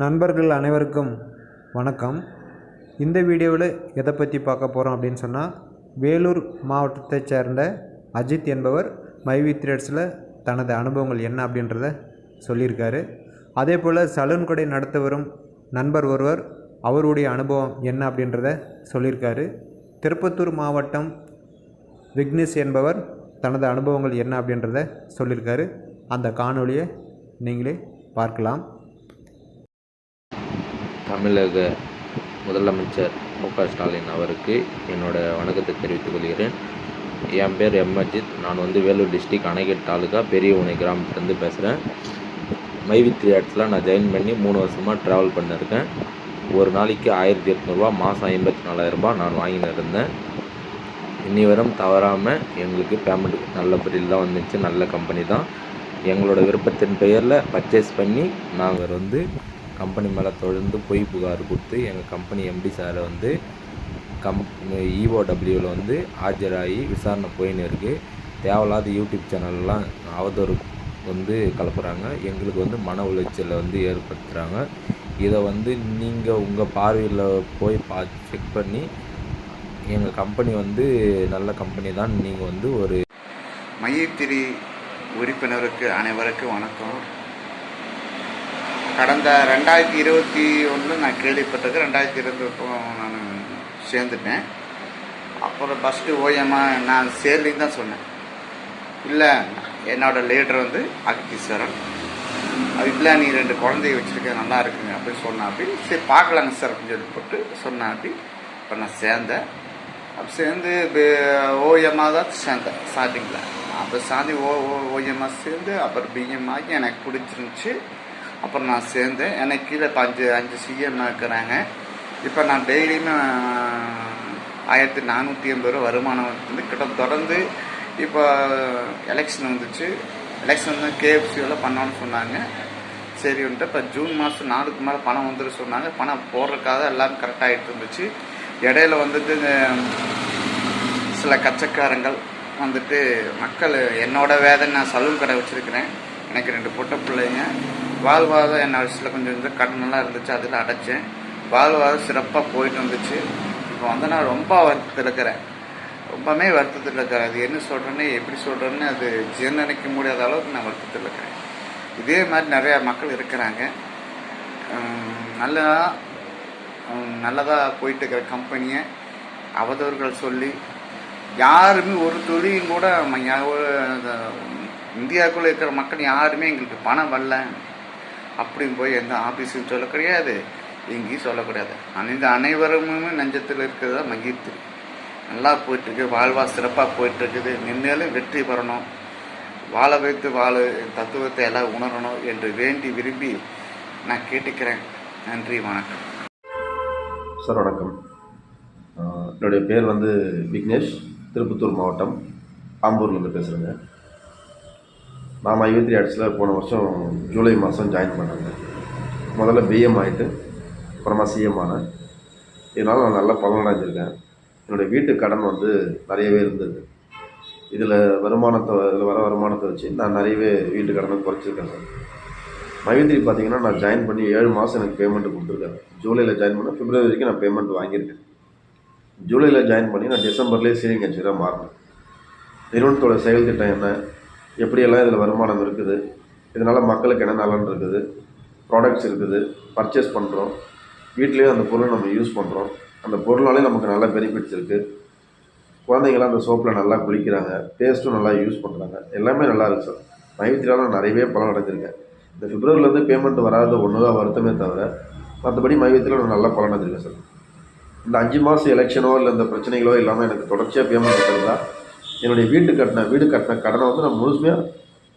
நண்பர்கள் அனைவருக்கும் வணக்கம். இந்த வீடியோவில் எதை பற்றி பார்க்க போகிறோம் அப்படின்னு சொன்னால் வேலூர் மாவட்டத்தைச் சேர்ந்த அஜித் என்பவர் மைவி த்ரேட்ஸில் தனது அனுபவங்கள் என்ன அப்படின்றத சொல்லியிருக்காரு. அதே போல் சலூன் கடை நடத்த வரும் நண்பர் ஒருவர் அவருடைய அனுபவம் என்ன அப்படின்றத சொல்லியிருக்காரு. திருப்பத்தூர் மாவட்டம் விக்னேஷ் என்பவர் தனது அனுபவங்கள் என்ன அப்படின்றத சொல்லியிருக்காரு. அந்த காணொலியை நீங்களே பார்க்கலாம். தமிழக முதலமைச்சர் மு க ஸ்டாலின் அவருக்கு என்னோட வணக்கத்தை தெரிவித்துக் கொள்கிறேன். என் பேர் எம் அஜித். நான் வந்து வேலூர் டிஸ்ட்ரிக் அணைக்கட் தாலுகா பெரிய உனை கிராமத்துலேருந்து பேசுகிறேன் மைவி த்ரீ நான் ஜாயின் பண்ணி மூணு வருஷமாக ட்ராவல் பண்ணியிருக்கேன் ஒரு நாளைக்கு ஆயிரத்தி எட்நூறுபா மாதம் ஐம்பத்தி நாலாயிரரூபா நான் வாங்கின்னு இருந்தேன். இன்னி வரும் தவறாமல் எங்களுக்கு பேமெண்ட் நல்ல பிரில் தான் வந்துச்சு. நல்ல கம்பெனி தான். எங்களோட விருப்பத்தின் பெயரில் பர்ச்சேஸ் பண்ணி நாங்கள் வந்து கம்பெனி மேலே தொடர்ந்து பொய் புகார் கொடுத்து எங்கள் கம்பெனி எம்டி சாரை வந்து கம் இஓடபிள்யூவில் வந்து ஆஜராகி விசாரணை போயின்னு இருக்குது தேவையில்லாத யூடியூப் சேனல்லாம் அவதூறு வந்து கலப்புறாங்க எங்களுக்கு வந்து மன உளைச்சலை வந்து ஏற்படுத்துகிறாங்க இதை வந்து நீங்கள் உங்கள் பார்வையில் போய் பா செக் பண்ணி எங்கள் கம்பெனி வந்து நல்ல கம்பெனி தான். நீங்கள் வந்து ஒரு மையத்திரி உறுப்பினருக்கு அனைவருக்கும் வணக்கம். கடந்த ரெண்டாயிரத்தி இருபத்தி ஒன்று நான் கேள்விப்பட்டிருக்கேன். ரெண்டாயிரத்தி இருபத்தி நான் சேர்ந்துட்டேன். அப்புறம் ஃபஸ்ட்டு ஓஎம்மாக நான் சேர்லின்னு தான் சொன்னேன். இல்லை என்னோட லீடர் வந்து அகத்தீஸ்வரன் அது இல்லை நீ ரெண்டு குழந்தைய வச்சுருக்க நல்லா இருக்குங்க அப்படின்னு சொன்னா அப்படி சரி பார்க்கலாங்க சார் அப்படின்னு சொல்லி போட்டு சொன்னேன் அப்படி இப்போ நான் சேர்ந்தேன். அப்போ சேர்ந்து ஓஎம்மாக தான் சேர்ந்தேன் ஸ்டார்டிங்கில் அப்போ சாந்தி ஓ ஓ ஓஎம்மாக சேர்ந்து அப்புறம் பிஎம் ஆகி எனக்கு பிடிச்சிருந்துச்சி. அப்புறம் நான் சேர்ந்தேன். எனக்கு கீழே இப்போ அஞ்சு அஞ்சு சிஎம் இருக்கிறாங்க. இப்போ நான் டெய்லியுமே ஆயிரத்தி நானூற்றி எண்பது ரூபா வருமானம் வந்து கிட்ட தொடர்ந்து இப்போ எலெக்ஷன் வந்துச்சு. எலெக்ஷன் வந்து கேஎஃப்சியில் பண்ணோன்னு சொன்னாங்க. சரி வந்துட்டு இப்போ ஜூன் மாதம் நாளுக்கு மேலே பணம் வந்துரு சொன்னாங்க. பணம் போடுறதுக்காக எல்லாம் கரெக்டாகிட்டு இருந்துச்சு. இடையில வந்துட்டு இந்த சில கச்சக்காரங்கள் வந்துட்டு மக்கள் என்னோட வேதனை நான் சலூன் கடை வச்சுருக்கிறேன். எனக்கு ரெண்டு பொட்டை பிள்ளைங்க. வாழ்வாதாரம் என்ன வயசில் கொஞ்சம் கொஞ்சம் கடனெல்லாம் இருந்துச்சு அதில் அடைச்சேன். வாழ்வாதாரம் சிறப்பாக போயிட்டு இருந்துச்சு இப்போ வந்து நான் ரொம்ப வருத்தத்தில் இருக்கிறேன். ரொம்பவுமே வருத்தத்தில் இருக்கிறேன். அது என்ன சொல்கிறேன்னு எப்படி சொல்கிறேன்னு அது ஜீர்ணிக்க முடியாத அளவுக்கு நான் வருத்தத்தில் இருக்கிறேன். இதே மாதிரி நிறையா மக்கள் இருக்கிறாங்க. நல்லா நல்லதாக போயிட்டு இருக்கிற கம்பெனியை அவதவர்கள் சொல்லி யாருமே ஒரு தொழிலும் கூட இந்தியாவுக்குள்ளே இருக்கிற மக்கள் யாருமே எங்களுக்கு பணம் வரல. அப்படின்னு போய் எந்த ஆஃபீஸும் சொல்ல கிடையாது. எங்கேயும் சொல்லக்கூடாது அனைத்து அனைவருமே நஞ்சத்தில் இருக்கிறதா மகிழ்த்து நல்லா போயிட்டுருக்கு. வாழ்வா சிறப்பாக போயிட்டுருக்குது. நின்னாலும் வெற்றி பெறணும். வாழ வைத்து வாழ தத்துவத்தை எல்லாம் உணரணும் என்று வேண்டி விரும்பி நான் கேட்டுக்கிறேன். நன்றி வணக்கம். சார் வணக்கம். என்னுடைய பேர் வந்து விக்னேஷ். திருப்பத்தூர் மாவட்டம். ஆம்பூர்லேருந்து பேசுகிறேங்க நான் ஐவத்தி ஆர்ட்ஸில் போன வருஷம் ஜூலை மாதம் ஜாயின் பண்ணேங்க. முதல்ல பிஎம் ஆகிட்டு அப்புறமா சிஎம் ஆனேன். இதனால் நான் நல்லா பலனடைஞ்சிருக்கேன் என்னுடைய வீட்டு கடன் வந்து நிறையவே இருந்தது. இதில் வருமானத்தை இதில் வர வருமானத்தை வச்சு நான் நிறையவே வீட்டு கடனை குறைச்சிருக்கேன். சார் மைவித்திரி பார்த்தீங்கன்னா நான் ஜாயின் பண்ணி ஏழு மாதம் எனக்கு பேமெண்ட் கொடுத்துருக்காங்க ஜூலையில் ஜாயின் பண்ண பிப்ரவரி வரைக்கும் நான் பேமெண்ட் வாங்கியிருக்கேன். ஜூலையில் ஜாயின் பண்ணி நான் டிசம்பர்லேயே சீனிங் கட்சியாக மாறினேன். நிறுவனத்தோட செயல் திட்டம் என்ன? எப்படியெல்லாம் இதில் வருமானம் இருக்குது இதனால் மக்களுக்கு என்ன நலன் இருக்குது ப்ராடக்ட்ஸ் இருக்குது பர்ச்சேஸ் பண்ணுறோம் வீட்லேயும் அந்த பொருளை நம்ம யூஸ் பண்ணுறோம் அந்த பொருளாலே நமக்கு நல்ல பெனிஃபிட்ஸ் இருக்குது குழந்தைங்களாம் அந்த சோப்பில் நல்லா குளிக்கிறாங்க பேஸ்ட்டும் நல்லா யூஸ் பண்ணுறாங்க எல்லாமே நல்லா இருக்குது சார். மைவித்திரால் நான் நிறையவே பலன் அடைஞ்சிருக்கேன். இந்த பிப்ரவரிலேருந்து பேமெண்ட் வராத ஒன்று தான் வருத்தமே தவிர மற்றபடி மைவித்தியில் நான் நல்லா பலன் அடைஞ்சிருக்கேன் சார். இந்த அஞ்சு மாதம் எலெக்ஷனோ இல்லை இந்த பிரச்சனைகளோ இல்லாமல் எனக்கு தொடர்ச்சியாக பேமெண்ட் இருக்கிறதா என்னுடைய வீட்டு கட்டின வீடு கட்டின கடனை வந்து நான் முழுமையாக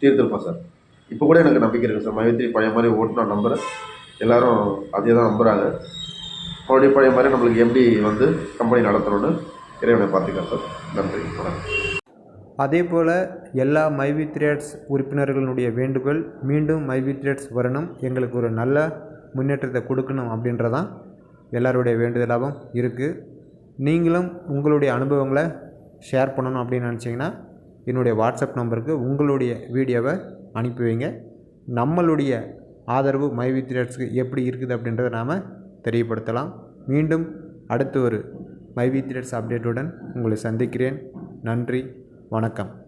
தீர்த்திருப்பேன் சார். இப்போ கூட எனக்கு நம்பிக்கை இருக்குது சார். மைவித்திரி பழைய மாதிரி ஓட்டு நான் நம்புகிறேன் எல்லாரும் அதே தான் நம்புகிறாங்க மறுபடியும் பழைய மாதிரி நம்மளுக்கு எப்படி வந்து கம்பெனி நடத்தணும்னு இறைவனை பார்த்துக்கிறேன் சார். நன்றி. வணக்கம். அதே போல் எல்லா மைவி த்ரேட்ஸ் உறுப்பினர்களுடைய வேண்டுகோள் மீண்டும் மைவி த்ரேட்ஸ் வரணும் எங்களுக்கு ஒரு நல்ல முன்னேற்றத்தை கொடுக்கணும் அப்படின்றதான் எல்லாருடைய வேண்டுதலாகவும் இருக்குது நீங்களும் உங்களுடைய அனுபவங்களை ஷேர் பண்ணணும் அப்படின்னு நினச்சிங்கன்னா என்னுடைய வாட்ஸ்அப் நம்பருக்கு உங்களுடைய வீடியோவை அனுப்பி வைங்க. நம்மளுடைய ஆதரவு மைவி த்ரீட்ஸ்க்கு எப்படி இருக்குது அப்படின்றத நாம் தெரியப்படுத்தலாம். மீண்டும் அடுத்து ஒரு மைவி த்ரீட்ஸ் அப்டேட்டுடன் உங்களை சந்திக்கிறேன். நன்றி வணக்கம்.